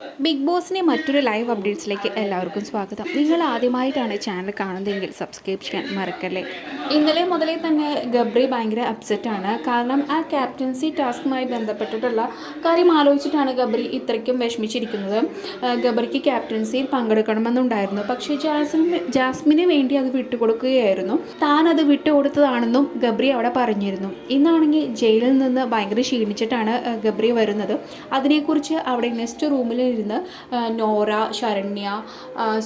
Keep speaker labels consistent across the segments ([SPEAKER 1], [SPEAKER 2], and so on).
[SPEAKER 1] Uh, big ബോസിനെ മറ്റൊരു live അപ്ഡേറ്റ്സിലേക്ക് എല്ലാവർക്കും സ്വാഗതം. നിങ്ങൾ ആദ്യമായിട്ടാണ് ചാനൽ കാണുന്നതെങ്കിൽ സബ്സ്ക്രൈബ് ചെയ്യാൻ മറക്കല്ലേ? ഇന്നലെ മുതലേ തന്നെ ഗബ്രി ഭയങ്കര അപ്സെറ്റ് ആണ്. കാരണം ആ ക്യാപ്റ്റൻസി ടാസ്കുമായി ബന്ധപ്പെട്ടിട്ടുള്ള കാര്യം ആലോചിച്ചിട്ടാണ് ഗബ്രി ഇത്രയ്ക്കും വിഷമിച്ചിരിക്കുന്നത്. ഗബ്രിക്ക് ക്യാപ്റ്റൻസിയിൽ പങ്കെടുക്കണമെന്നുണ്ടായിരുന്നു. പക്ഷേ ജാസ്മിന് ജാസ്മിന് വേണ്ടി അത് വിട്ടുകൊടുക്കുകയായിരുന്നു. താൻ അത് വിട്ടുകൊടുത്തതാണെന്നും ഗബ്രി അവിടെ പറഞ്ഞിരുന്നു. ഇന്നാണെങ്കിൽ ജയിലിൽ നിന്ന് ഭയങ്കര ക്ഷീണിച്ചിട്ടാണ് ഗബ്രി വരുന്നത്. അതിനെക്കുറിച്ച് അവിടെ നെക്സ്റ്റ് റൂമിൽ ഇരുന്ന് നോറ ശരണ്യ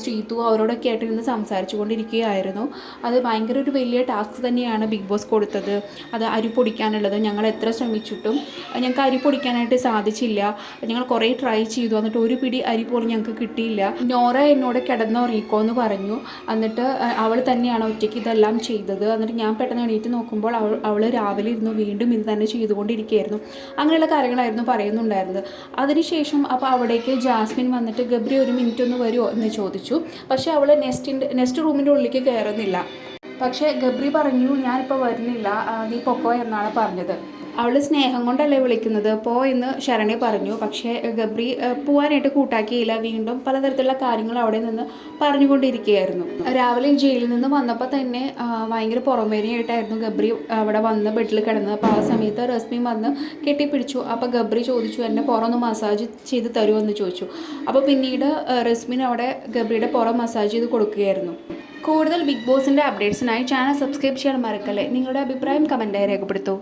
[SPEAKER 1] ശ്രീതു അവരോടൊക്കെ ആയിട്ട് ഇരുന്ന് സംസാരിച്ചു കൊണ്ടിരിക്കുകയായിരുന്നു അത് ഭയങ്കര ഒരു വലിയ ടാസ്ക് തന്നെയാണ് ബിഗ് ബോസ് കൊടുത്തത്. അത് അരി പൊടിക്കാനുള്ളത് ഞങ്ങൾ എത്ര ശ്രമിച്ചിട്ടും ഞങ്ങൾക്ക് അരി പൊടിക്കാനായിട്ട് സാധിച്ചില്ല. ഞങ്ങൾ കുറേ ട്രൈ ചെയ്തു. എന്നിട്ട് ഒരു പിടി അരി പോലും ഞങ്ങൾക്ക് കിട്ടിയില്ല. നോറ എന്നോട് കിടന്നുറങ്ങിക്കോ എന്ന് പറഞ്ഞു. എന്നിട്ട് അവൾ തന്നെയാണ് ഒറ്റയ്ക്ക് ഇതെല്ലാം ചെയ്തത്. എന്നിട്ട് ഞാൻ പെട്ടെന്ന് എണീറ്റ് നോക്കുമ്പോൾ അവൾ അവൾ രാവിലെ ഇരുന്നു വീണ്ടും ഇത് തന്നെ ചെയ്തുകൊണ്ടിരിക്കുകയായിരുന്നു. അങ്ങനെയുള്ള കാര്യങ്ങളായിരുന്നു പറയുന്നുണ്ടായിരുന്നത്. അതിനുശേഷം അപ്പോൾ അവിടേക്ക് ജാസ്മിൻ വന്നിട്ട് ഗബ്രി ഒരു മിനിറ്റ് ഒന്ന് വരുമോ എന്ന് ചോദിച്ചു. പക്ഷേ അവൾ നെസ്റ്റിന്റെ നെക്സ്റ്റ് റൂമിന്റെ ഉള്ളിലേക്ക് കയറുന്നില്ല. പക്ഷേ ഗബ്രി പറഞ്ഞു ഞാനിപ്പോൾ വരുന്നില്ല. നീ പൊക്കോ എന്നാണ് പറഞ്ഞത്. അവൾ സ്നേഹം കൊണ്ടല്ലേ വിളിക്കുന്നത്? പോ എന്ന് ശരണി പറഞ്ഞു. പക്ഷേ ഗബ്രി പോവാനായിട്ട് കൂട്ടാക്കിയില്ല. വീണ്ടും പലതരത്തിലുള്ള കാര്യങ്ങൾ അവിടെ നിന്ന് പറഞ്ഞുകൊണ്ടിരിക്കുകയായിരുന്നു. രാവിലെ ജയിലിൽ നിന്ന് വന്നപ്പോൾ തന്നെ ഭയങ്കര പുറമേനയായിട്ടായിരുന്നു ഗബ്രി അവിടെ വന്ന് ബെഡിൽ കിടന്നത്. അപ്പോൾ ആ സമയത്ത് റസ്മി വന്ന് കെട്ടിപ്പിടിച്ചു. അപ്പോൾ ഗബ്രി ചോദിച്ചു എന്നെ പുറമൊന്ന് മസാജ് ചെയ്ത് തരുമെന്ന് ചോദിച്ചു. അപ്പോൾ പിന്നീട് റസ്മിൻ അവിടെ ഗബ്രിയുടെ പുറം മസാജ് ചെയ്ത് കൊടുക്കുകയായിരുന്നു. കൂടുതൽ ബിഗ് ബോസിന്റെ അപ്ഡേറ്റ്സിനായി ചാനൽ സബ്സ്ക്രൈബ് ചെയ്യാൻ മറക്കല്ലേ? നിങ്ങളുടെ അഭിപ്രായം കമന്റായി രേഖപ്പെടുത്തൂ.